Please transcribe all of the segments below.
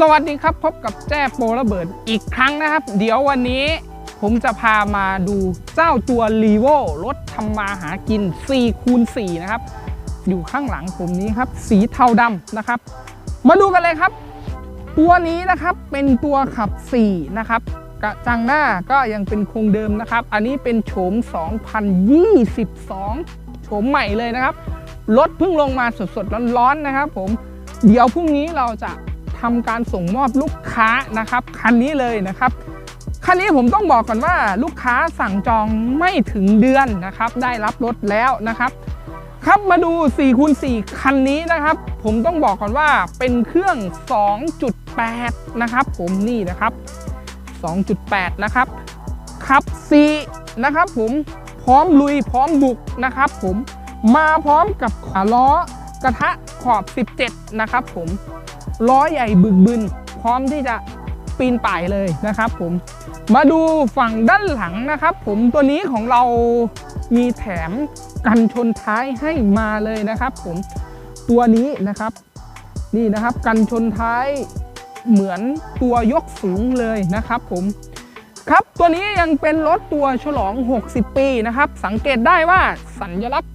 สวัสดีครับพบกับแจ้โประเบิดอีกครั้งนะครับ เดี๋ยววันนี้ผมจะพามาดูเจ้าตัว r e v o รถทำมาหากิน4คูณ4นะครับ อยู่ข้างหลังผมนี้ครับ สีเทาดำนะครับ มาดูกันเลยครับ ตัวนี้นะครับเป็นตัวขับ 4 นะครับ กระจังหน้าก็ยังเป็นโครงเดิมนะครับ อันนี้เป็นโฉม 2022 โฉมใหม่เลยนะครับรถเพิ่งลงมาสดๆร้อนๆนะครับ ผมเดี๋ยวพรุ่งนี้เราจะ ทำการส่งมอบลูกค้านะครับคันนี้เลยนะครับคันนี้ผมต้องบอกก่อนว่าลูกค้าสั่งจองไม่ถึงเดือนนะครับ ได้รับรถแล้วนะครับ ครับมาดู4คูณ4คันนี้นะครับ ผมต้องบอกก่อนว่าเป็นเครื่อง 2.8 นะครับ ผมนี่นะครับ 2.8 นะครับขับ4นะครับผมพร้อมลุยพร้อมบุกนะครับ ผมมาพร้อมกับขาล้อกระทะขอบ 17 นะครับ ผม ล้อใหญ่บึกบึน พร้อมที่จะปีนป่ายเลยนะครับผมมาดูฝั่งด้านหลังนะครับ ผมตัวนี้ของเรามีแถมกันชนท้ายให้มาเลยนะครับ ผมตัวนี้นะครับ นี่นะครับกันชนท้ายเหมือนตัวยกสูงเลยนะครับ ผมครับตัวนี้ยังเป็นรถตัวฉลอง 60 ปีนะครับ สังเกตได้ว่าสัญลักษณ์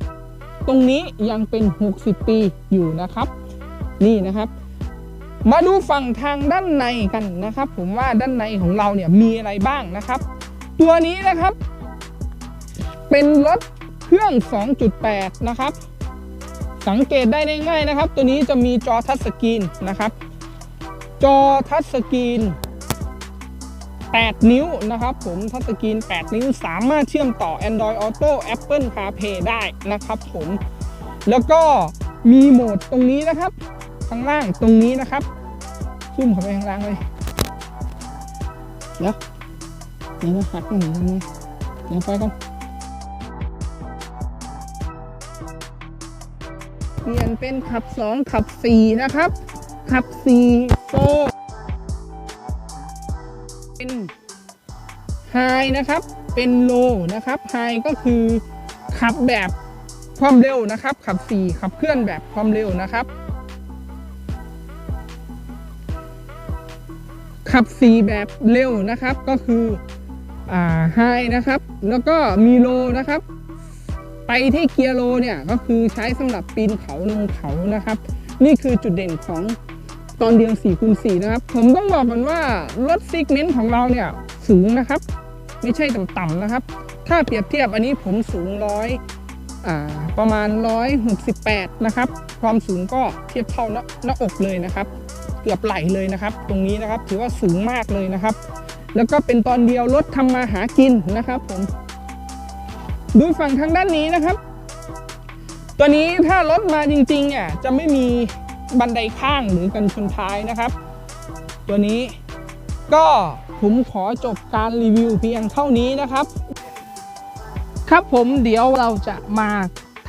ตรงนี้ยังเป็น 60 ปีอยู่นะครับ นี่นะครับ มาดูฝั่งทางด้านในกันนะครับ ผมว่าด้านในของเราเนี่ยมีอะไรบ้างนะครับ ตัวนี้นะครับ เป็นรถเครื่อง 2.8 นะครับ สังเกตได้ง่ายๆนะครับ ตัวนี้จะมีจอทัชสกรีนนะครับ จอทัชสกรีน8 นิ้วนะครับ ผมทัชสกรีน 8 นิ้วสามารถเชื่อมต่อ Android Auto Apple CarPlay ได้นะครับ ผมแล้วก็มีโหมดตรงนี้นะครับ ข้างล่างตรงนี้นะครับซุ่มเข้าไปข้างล่างเลยเดี๋ยวเดี๋ยวนะหักตรงนี้ตรงนี้เดี๋ยวไฟก่อนเปลี่ยนเป็นขับ 2 ขับ 4 นะครับ ขับ4โฟเป็นไฮนะครับ เป็นโลนะครับไฮก็คือขับแบบความเร็วนะครับ ขับ 4 ขับเคลื่อนแบบความเร็วนะครับ ขับ 4 แบบเร็วนะครับก็คืออ่าไฮนะครับ แล้วก็มีโลนะครับ ไปที่เกียร์โลเนี่ยก็คือใช้สำหรับปีนเขาลงเขานะครับ นี่คือจุดเด่นของตอนเดียง4คูณ4นะครับ ผมต้องบอกก่อนว่ารถซิกเมนต์ของเราเนี่ยสูงนะครับ ไม่ใช่ต่ำๆนะครับ ถ้าเปรียบเทียบอันนี้ผมสูงร้อยอ่าประมาณ 168 นะครับ ความสูงก็เทียบเท่าหน้าหน้าอกเลยนะครับ เกือบไหลเลยนะครับ ตรงนี้นะครับถือว่าสูงมากเลยนะครับ แล้วก็เป็นตอนเดียวรถทำมาหากินนะครับผมดูฝั่งทางด้านนี้นะครับ ตัวนี้ถ้ารถมาจริงๆเนี่ยจะไม่มีบันไดข้างหรือกันชนท้ายนะครับ ตัวนี้ก็ผมขอจบการรีวิวเพียงเท่านี้นะครับ ครับผมเดี๋ยวเราจะมา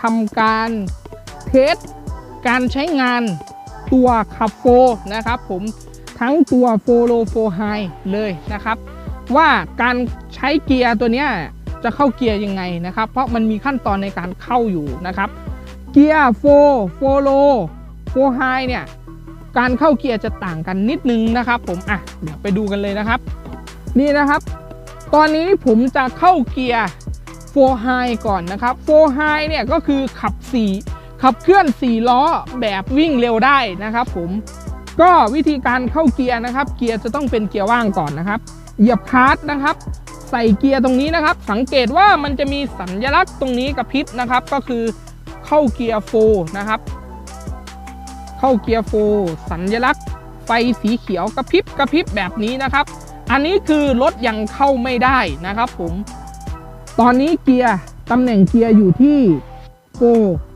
ทำการเทสการใช้งาน ตัวขับโฟนะครับผมทั้งตัวโฟโลโฟไฮเลยนะครับ ว่าการใช้เกียร์ตัวนี้จะเข้าเกียร์ยังไงนะครับ เพราะมันมีขั้นตอนในการเข้าอยู่นะครับ เกียร์โฟโฟโลโฟไฮเนี่ยการเข้าเกียร์จะต่างกันนิดนึงนะครับ ผมอะเดี๋ยวไปดูกันเลยนะครับ นี่นะครับ ตอนนี้ผมจะเข้าเกียร์โฟไฮก่อนนะครับโฟไฮเนี่ยก็คือขับ4 ขับเคลื่อน 4 ล้อแบบวิ่งเร็วได้นะครับผมก็วิธีการเข้าเกียร์นะครับ เกียร์จะต้องเป็นเกียร์ว่างก่อนนะครับ เหยียบคลัตช์นะครับ ใส่เกียร์ตรงนี้นะครับ สังเกตว่ามันจะมีสัญลักษณ์ตรงนี้กระพริบนะครับ ก็คือเข้าเกียร์โฟนะครับ เข้าเกียร์โฟสัญลักษณ์ไฟสีเขียวกระพริบกระพริบแบบนี้นะครับ อันนี้คือรถยังเข้าไม่ได้นะครับผม ตอนนี้เกียร์ตำแหน่งเกียร์อยู่ที่โฟ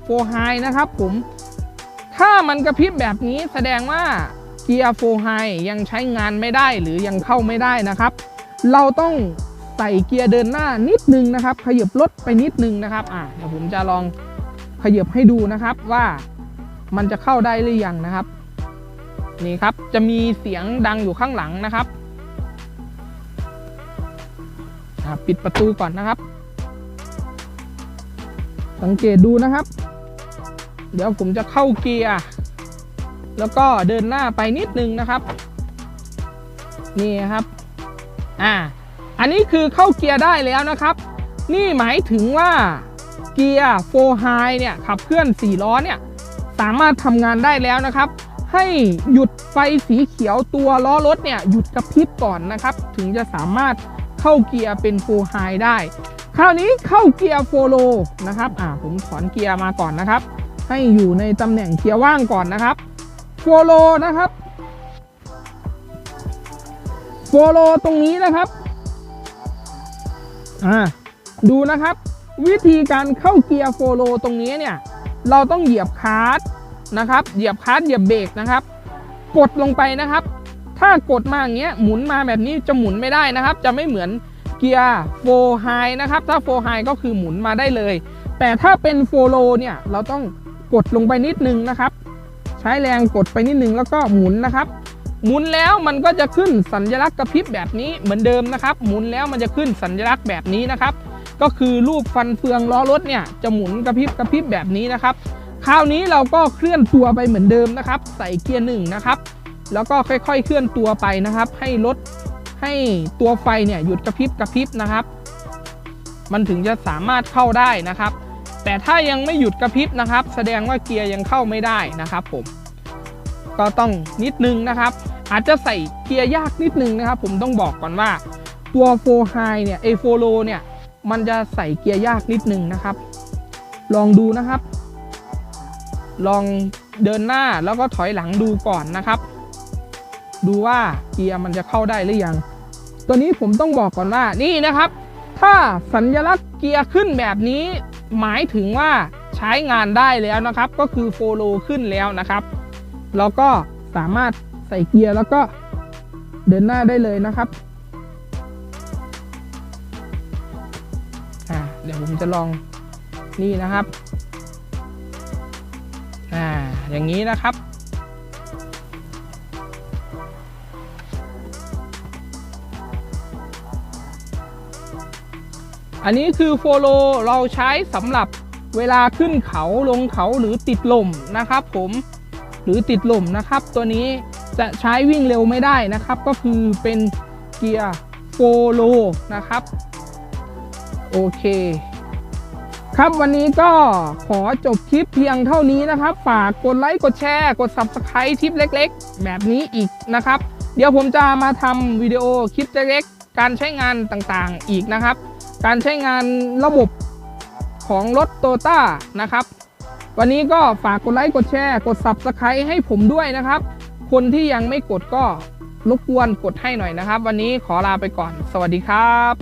โฟไฮนะครับผม ถ้ามันกระพริบแบบนี้แสดงว่าเกียร์โฟไฮยังใช้งานไม่ได้หรือยังเข้าไม่ได้นะครับ เราต้องใส่เกียร์เดินหน้านิดนึงนะครับ ขยับรถไปนิดนึงนะครับอะเดี๋ยวผมจะลองขยับให้ดูนะครับว่ามันจะเข้าได้หรือยังนะครับ นี่ครับจะมีเสียงดังอยู่ข้างหลังนะครับปิดประตูก่อนนะครับ สังเกตดูนะครับ เดี๋ยวผมจะเข้าเกียร์ แล้วก็เดินหน้าไปนิดนึงนะครับ นี่ครับ อ่า อันนี้คือเข้าเกียร์ได้แล้วนะครับ นี่หมายถึงว่าเกียร์โฟไฮเนี่ยขับเคลื่อน4ล้อเนี่ยสามารถทำงานได้แล้วนะครับ ให้หยุดไฟสีเขียวตัวล้อรถเนี่ยหยุดกระพริบก่อนนะครับ ถึงจะสามารถเข้าเกียร์เป็นโฟไฮได้ คราวนี้เข้าเกียร์โฟโลนะครับ อ่าผมถอนเกียร์มาก่อนนะครับ ให้อยู่ในตำแหน่งเกียร์ว่างก่อนนะครับโฟโลนะครับโฟโลตรงนี้นะครับอ่าดูนะครับ วิธีการเข้าเกียร์โฟโลตรงนี้เนี่ย เราต้องเหยียบคาร์นะครับ เหยียบคาร์เหยียบเบรกนะครับ กดลงไปนะครับ ถ้ากดมาอย่างเงี้ยหมุนมาแบบนี้จะหมุนไม่ได้นะครับ จะไม่เหมือนเกียร์โฟไฮนะครับ ถ้าโฟไฮก็คือหมุนมาได้เลย แต่ถ้าเป็นโฟโลเนี่ย เราต้อง กดลงไปนิดนึงนะครับ ใช้แรงกดไปนิดนึงแล้วก็หมุนนะครับ หมุนแล้วมันก็จะขึ้นสัญลักษณ์กระพริบแบบนี้เหมือนเดิมนะครับ หมุนแล้วมันจะขึ้นสัญลักษณ์แบบนี้นะครับ ก็คือรูปฟันเฟืองล้อรถเนี่ยจะหมุนกระพริบกระพริบแบบนี้นะครับ คราวนี้เราก็เคลื่อนตัวไปเหมือนเดิมนะครับ ใส่เกียร์หนึ่งนะครับแล้วก็ค่อยๆ เคลื่อนตัวไปนะครับ ให้รถให้ตัวไฟเนี่ยหยุดกระพริบกระพริบนะครับ มันถึงจะสามารถเข้าได้นะครับ แต่ถ้ายังไม่หยุดกระพริบนะครับ แสดงว่าเกียร์ยังเข้าไม่ได้นะครับผม ก็ต้องนิดนึงนะครับ อาจจะใส่เกียร์ยากนิดนึงนะครับ ผมต้องบอกก่อนว่าตัวโฟไฮเนี่ยเอโฟโลเนี่ยมันจะใส่เกียร์ยากนิดนึงนะครับ ลองดูนะครับ ลองเดินหน้าแล้วก็ถอยหลังดูก่อนนะครับ ดูว่าเกียร์มันจะเข้าได้หรือยัง ตัวนี้ผมต้องบอกก่อนว่านี่นะครับ ถ้าสัญลักษณ์เกียร์ขึ้นแบบนี้ หมายถึงว่าใช้งานได้แล้วนะครับ ก็คือโฟโลขึ้นแล้วนะครับเราก็สามารถใส่เกียร์แล้วก็เดินหน้าได้เลยนะครับอ่าเดี๋ยวผมจะลองนี่นะครับ อ่า อย่างนี้นะครับ อันนี้คือโฟโลเราใช้สำหรับเวลาขึ้นเขาลงเขาหรือติดลมนะครับ ผมหรือติดลมนะครับ ตัวนี้จะใช้วิ่งเร็วไม่ได้นะครับ ก็คือเป็นเกียร์โฟโลนะครับ โอเค ครับวันนี้ก็ขอจบคลิปเพียงเท่านี้นะครับ ฝากกดไลค์กดแชร์ กด Subscribe คลิปเล็ก ๆ แบบนี้อีกนะครับ เดี๋ยวผมจะมาทำวิดีโอคลิปเล็กๆการใช้งานต่างๆอีกนะครับ การใช้งานระบบของรถโตต้านะครับ วันนี้ก็ฝากกดไลค์กดแชร์กด Subscribe ให้ผมด้วยนะครับ คนที่ยังไม่กดก็รบกวนกดให้หน่อยนะครับ วันนี้ขอลาไปก่อน สวัสดีครับ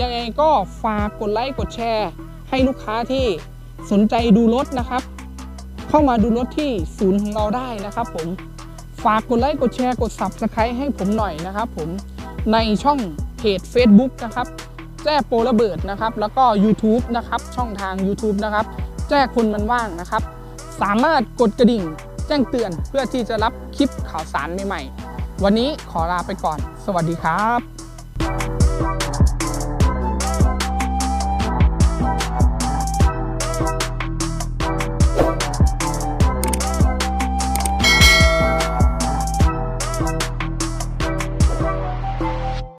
ยังไงก็ฝากกดไลค์กดแชร์ ให้ลูกค้าที่สนใจดูรถนะครับ เข้ามาดูรถที่ศูนย์ของเราได้นะครับผมฝากกดไลค์กดแชร์กด Subscribe ให้ผมหน่อยนะครับผมในช่องเพจ Facebook นะครับ แจ้โประเบิดนะครับ แล้วก็ YouTube นะครับ ช่องทาง YouTube นะครับ แจ้คนมันว่างนะครับ สามารถกดกระดิ่งแจ้งเตือนเพื่อที่จะรับคลิปข่าวสารใหม่ๆ วันนี้ขอลาไปก่อน สวัสดีครับ